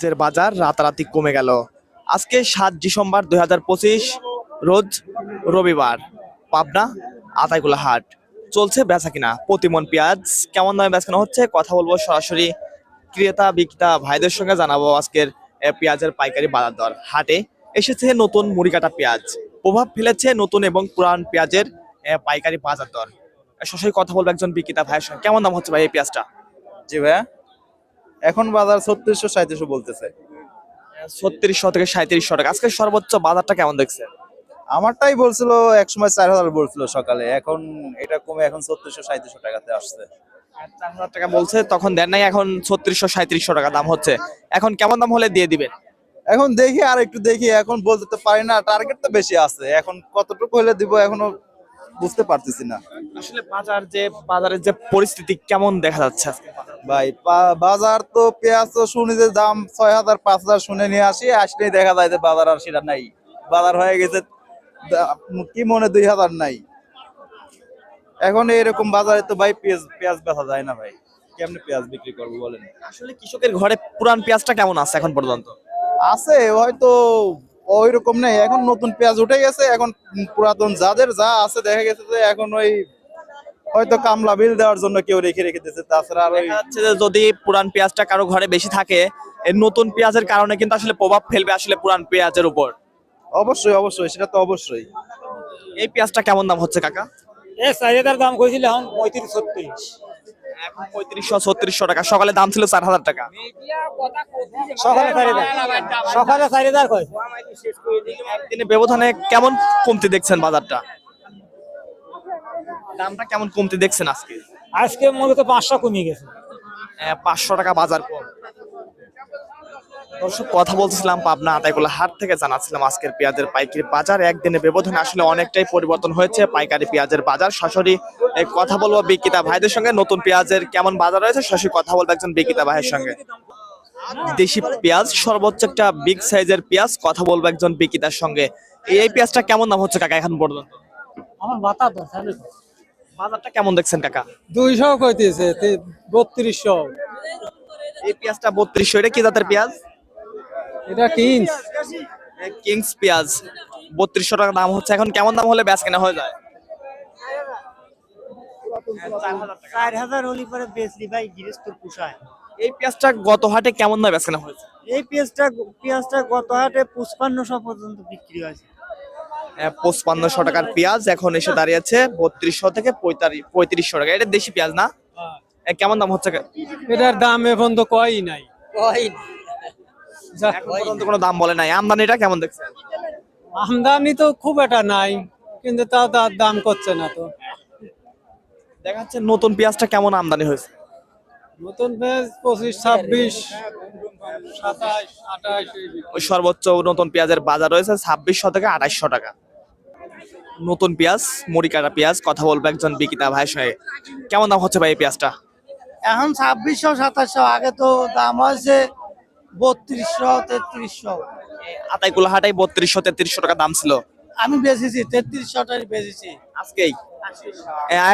পেঁয়াজের বাজার রাতারাতি কমে গেল। আজকে সাত ডিসেম্বর দুই হাজার পঁচিশ, রোজ রবিবার, পাবনা আতাইকুলা হাট চলছে বেচা কিনা, প্রতিমন পেঁয়াজ। কেমন দামে বেচা হচ্ছে? কথা বলব সরাসরি ক্রেতা, বিক্রেতা ভাইদের সঙ্গে জানাব আজকের পেঁয়াজের পাইকারি বাজার দর। হাটে এসেছে নতুন মুড়ি কাটা পেঁয়াজ। প্রভাব ফেলেছে নতুন এবং পুরান পেঁয়াজের পাইকারি বাজার দর। সরাসরি কথা বলব একজন বিক্রেতা ভাইয়ের সঙ্গে। কেমন দাম হচ্ছে ভাই এই পেঁয়াজটা? জি ভাইয়া। এখন বাজার ছত্রিশশো সাঁত্রিশশো বলতেছে। ছত্রিশশো থেকে সাঁত্রিশশো টাকা। আজকে সর্বোচ্চ বাজারটা কেমন দেখছে আমারটাই বলছিল এক সময় চার হাজার বলছিল সকালে। এখন এটা কমে এখন ছত্রিশশো সাঁত্রিশশো টাকাতে আসছে। চার হাজার টাকা বলছে তখন দেন নাই এখন ছত্রিশশো সাঁত্রিশশো টাকা দাম হচ্ছে। এখন কেমন দাম হলে দিয়ে দিবেন? এখন দেখি আর একটু দেখি। এখন বলতে তো পারি না টার্গেট তো বেশি আছে। এখন কতটুকু হলে দিব এখনও বুঝতে পারতেছি না। আসলে বাজার যে বাজারের যে পরিস্থিতি কেমন দেখা যাচ্ছে আজকে? ভাই বাজার তো পেঁয়াজ তো শুনি যে দাম ছয় হাজার পাঁচ হাজার শুনে নিয়ে আসি আসলেই দেখা যায় যে বাজার আর সেটা নাই। বাজার হয়ে গেছে কি মনে দুই হাজার নাই। এখন এরকম বাজারে তো ভাই পেঁয়াজ পেঁয়াজ বেচা যায় না ভাই। কেমনে পেঁয়াজ বিক্রি করব বলেন? আসলে কৃষকের ঘরে পুরান পেঁয়াজটা কেমন আছে এখন পর্যন্ত? আছে হয়তো ওই রকম নেই। এখন নতুন পেঁয়াজ উঠে গেছে এখন পুরাতন যাদের যা আছে দেখা গেছে যে এখন ওই হয়তো কামলা বিল দেওয়ার জন্য কেউ রেখে রেখে দিচ্ছে তাছাড়া আর যে যদি পুরান পেঁয়াজটা কারও ঘরে বেশি থাকে এই নতুন পেঁয়াজের কারণে কিন্তু আসলে প্রভাব ফেলবে আসলে পুরান পেঁয়াজের উপর। অবশ্যই অবশ্যই সেটা তো অবশ্যই। এই পেঁয়াজটা কেমন দাম হচ্ছে কাকা? এ চাহিদার দাম কইছিল এখন পঁয়ত্রিশ ছত্রিশ। এখন পঁয়ত্রিশশো ছত্রিশশো টাকা। সকালে দাম ছিল চার হাজার টাকা। সকালে চাহিদা। সকালে চাহিদার কয় একদিনে ব্যবধানে কেমন কমতি দেখছেন বাজারটা? দামটা কেমন কমতে দেখছেন আজকে? আজকে মূলত পাঁচশো কমে গেছে। পাঁচশো টাকা বাজার কম। দর্শক কথা বলছিলাম পাবনা আতাইকুলা হাট থেকে জানাচ্ছিলাম আজকের পেঁয়াজের পাইকারি বাজার। একদিনে ব্যবধানে আসলে অনেকটাই পরিবর্তন হয়েছে পাইকারি পেঁয়াজের বাজার। সরাসরি কথা বলব বিক্রেতা ভাইদের সঙ্গে। নতুন পেঁয়াজের কেমন বাজার রয়েছে? সরাসরি কথা বলব একজন বিক্রেতা ভাইয়ের সঙ্গে। দেশি পেঁয়াজ সর্বোচ্চ একটা বিগ সাইজের পেঁয়াজ কথা বলব একজন বিক্রেতার সঙ্গে। এই পেঁয়াজটা কেমন দাম হচ্ছে কাকা এখন পর্যন্ত? আমার বাজারটা কেমন দেখছেন কাকা? দুইশো কইতেছে বত্রিশশো। এই পেঁয়াজটা বত্রিশশো এটা কি জাতের পেঁয়াজ? এটা কিনস কিংস পেঁয়াজ। বত্রিশশো টাকা দাম হচ্ছে এখন কেমন দাম হলে ব্যাস কেনা হয়ে যায়? চার হাজার হলি পরে বেচলি ভাই গৃহস্থ পোষায়। এই পেঁয়াজটা গত হাটে কেমন দামে বেচ হয়েছে? এই পেঁয়াজটা পেঁয়াজটা গত হাটে পুষ্পান্নশো পর্যন্ত বিক্রি হয়েছে। পঁচপান্নশো টাকার পেঁয়াজ এখন এসে দাঁড়িয়েছে বত্রিশশো থেকে পঁয়ত্রিশশো টাকা। এটা দেশি পেঁয়াজ না? কেমন দাম হচ্ছে? এটার দাম এখন তো কয়ই নাই। কোনো দাম বলে নাই। আমদানিটা কেমন দেখছেন? আমদানি তো খুব একটা নাই কিন্তু তাও তার দাম করছে না তো। দেখা যাচ্ছে নতুন পেঁয়াজটা কেমন আমদানি হয়েছে? নতুন পেঁয়াজ পঁচিশ ছাব্বিশ সাতাশ আঠাশ ওই সর্বোচ্চ নতুন পেঁয়াজের বাজার রয়েছে ছাব্বিশশো থেকে আঠাশশো টাকা। নতুন পেঁয়াজ মুড়ি কাটা পেঁয়াজ কথা বলব একজন বিক্রেতা ভাইয়ের সঙ্গে কেমন দাম হচ্ছে ভাই এই পেঁয়াজটা? এখন ছাব্বিশশো সাতাশশো আগে তো দাম হয়েছে বত্রিশশো তেত্রিশশো। আতাইকুলা হাটাই বত্রিশশো তেত্রিশশো টাকা দাম ছিল। আমি বেচেছি তেত্রিশশো টাই বেচেছি। আজকেই?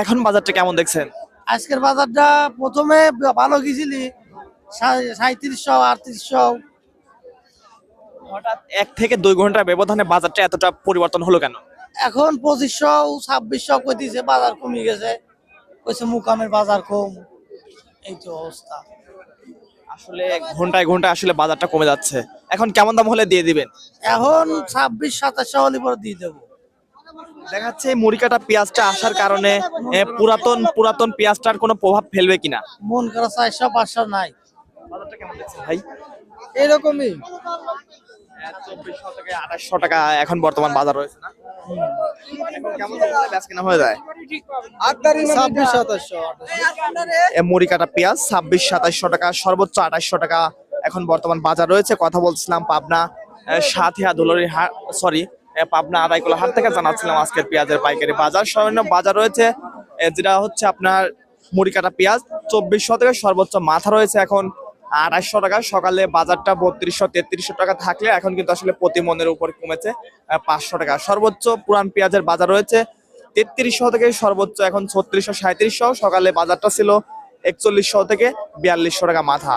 এখন বাজারটা কেমন দেখছেন? আজকের বাজারটা প্রথমে ভালো গেছিলি সাঁত্রিশশো আটত্রিশশো। হঠাৎ এক থেকে দুই ঘণ্টার ব্যবধানে বাজারটা এতটা পরিবর্তন হলো কেন? এখন পঁচিশশো ছাব্বিশশো কইতেছে বাজার কমে গেছে। কইছে মুকামের বাজার কম। এই তো অবস্থা। আসলে ঘন্টায় ঘন্টায় আসলে বাজারটা কমে যাচ্ছে। এখন কেমন দাম হলে দিয়ে দিবেন? এখন ছাব্বিশ সাতাশশো হলে পরে দিয়ে দেবো। দেখা যাচ্ছে মুড়ি কাটা পেঁয়াজটা আসার কারণে পুরাতন পুরাতন পেঁয়াজটার কোনো প্রভাব ফেলবে কিনা? মন করা চারশো পাঁচশো নাই। বাজারটা কেমন দেখছেন ভাই? এরকমই। চব্বিশশো থেকে আঠাশশো টাকা এখন বর্তমান বাজার রয়েছে না? এখন কেমন দাম হলে বেচ কেনা যায়? ছাব্বিশ সাতাশশো এ মুড়ি কাটা পেঁয়াজ ছাব্বিশ সাতাশশো টাকা সর্বোচ্চ আঠাশশো টাকা এখন বর্তমান বাজার রয়েছে। কথা বলছিলাম পাবনা সাথিয়া দুলরি হাট সরি পাবনা আদাইকুলা হাট থেকে জানাচ্ছিলাম আজকের পেঁয়াজের পাইকারি বাজার। সর্বনিম্ন বাজার রয়েছে যেটা হচ্ছে আপনার মুড়ি কাটা পেঁয়াজ চব্বিশশো থেকে সর্বোচ্চ মাথা রয়েছে এখন। আড়াইশো টাকা। সকালে বাজারটা বত্রিশশো, তেত্রিশশো টাকা থাকলে এখন কিন্তু আসলে প্রতি মনের উপর কমেছে পাঁচশো টাকা। সর্বোচ্চ পুরান পেঁয়াজের বাজার রয়েছে তেত্রিশশো থেকে সর্বোচ্চ এখন ছত্রিশশো সাঁত্রিশশো সকালে বাজারটা ছিল একচল্লিশশো থেকে বিয়াল্লিশশো টাকা মাথা।